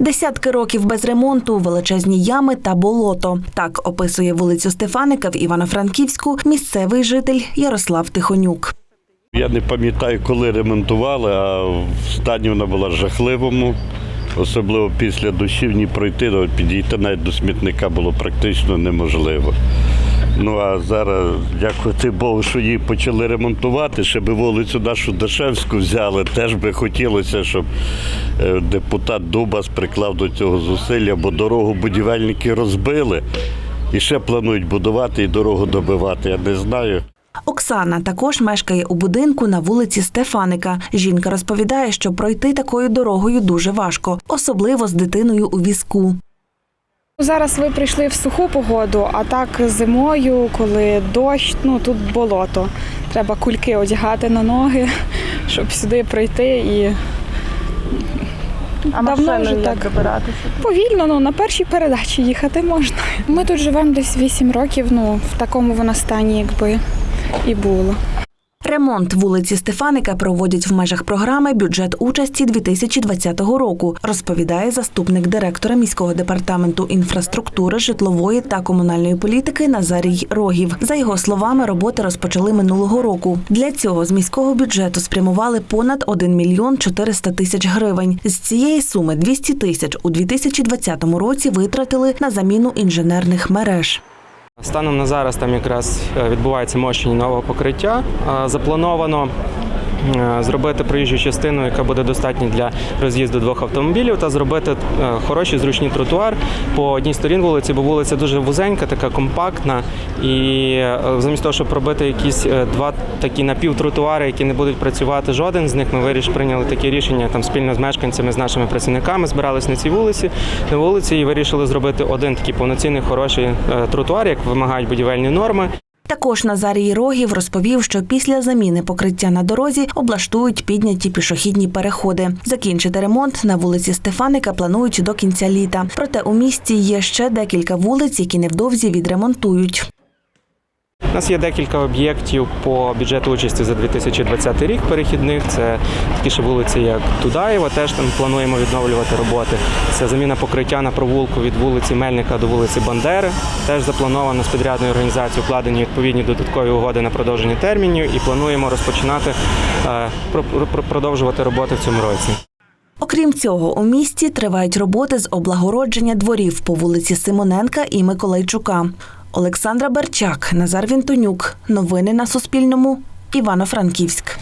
Десятки років без ремонту, величезні ями та болото. Так описує вулицю Стефаника в Івано-Франківську місцевий житель Ярослав Тихонюк. Я не пам'ятаю, коли ремонтували, а в стані вона була жахливому. Особливо після дощів ні пройти, підійти навіть до смітника було практично неможливо. Ну а зараз, дякувати Богу, що її почали ремонтувати, щоб вулицю нашу Дашевську взяли. Теж би хотілося, щоб е, депутат Дубас приклав до цього зусилля, бо дорогу будівельники розбили і ще планують будувати і дорогу добивати. Я не знаю. Оксана також мешкає у будинку на вулиці Стефаника. Жінка розповідає, що пройти такою дорогою дуже важко, особливо з дитиною у візку. Зараз ви прийшли в суху погоду, а так зимою, коли дощ, ну тут болото. Треба кульки одягати на ноги, щоб сюди прийти і А Давно вже так. добиратися? повільно ну, на першій передачі їхати можна. Ми тут живемо десь 8 років, ну в такому вона стані, якби і було. Ремонт вулиці Стефаника проводять в межах програми бюджет участі 2020 року, розповідає заступник директора міського департаменту інфраструктури, житлової та комунальної політики Назарій Рогів. За його словами, роботи розпочали минулого року. Для цього з міського бюджету спрямували понад 1 мільйон 400 тисяч гривень. З цієї суми 200 тисяч у 2020 році витратили на заміну інженерних мереж. Станом на зараз там якраз е, відбувається мощення нового покриття. Заплановано зробити проїжджу частину, яка буде достатня для роз'їзду двох автомобілів, та зробити е, хороший зручний тротуар по одній сторін вулиці, бо вулиця дуже вузенька, така компактна. І е, замість того, щоб робити якісь е, два такі напівтротуари, які не будуть працювати жоден з них, ми виріш прийняли таке рішення там спільно з мешканцями, з нашими працівниками, збирались на цій вулиці, на вулиці і вирішили зробити один такий повноцінний хороший е, тротуар, як вимагають будівельні норми. Також Назарій Рогів розповів, що після заміни покриття на дорозі облаштують підняті пішохідні переходи. Закінчити ремонт на вулиці Стефаника планують до кінця літа. Проте у місті є ще декілька вулиць, які невдовзі відремонтують. У нас є декілька об'єктів по бюджету участі за 2020 рік перехідних. Це такі ж вулиці, як Тудаєва. Теж там плануємо відновлювати роботи. Це заміна покриття на провулку від вулиці Мельника до вулиці Бандери. Теж заплановано з підрядною організацією вкладені відповідні додаткові угоди на продовження термінів і плануємо розпочинати е, про- про- продовжувати роботи в цьому році. Окрім цього, у місті тривають роботи з облагородження дворів по вулиці Симоненка і Миколайчука. Олександра Берчак, Назар Вінтонюк. Новини на Суспільному. Івано-Франківськ.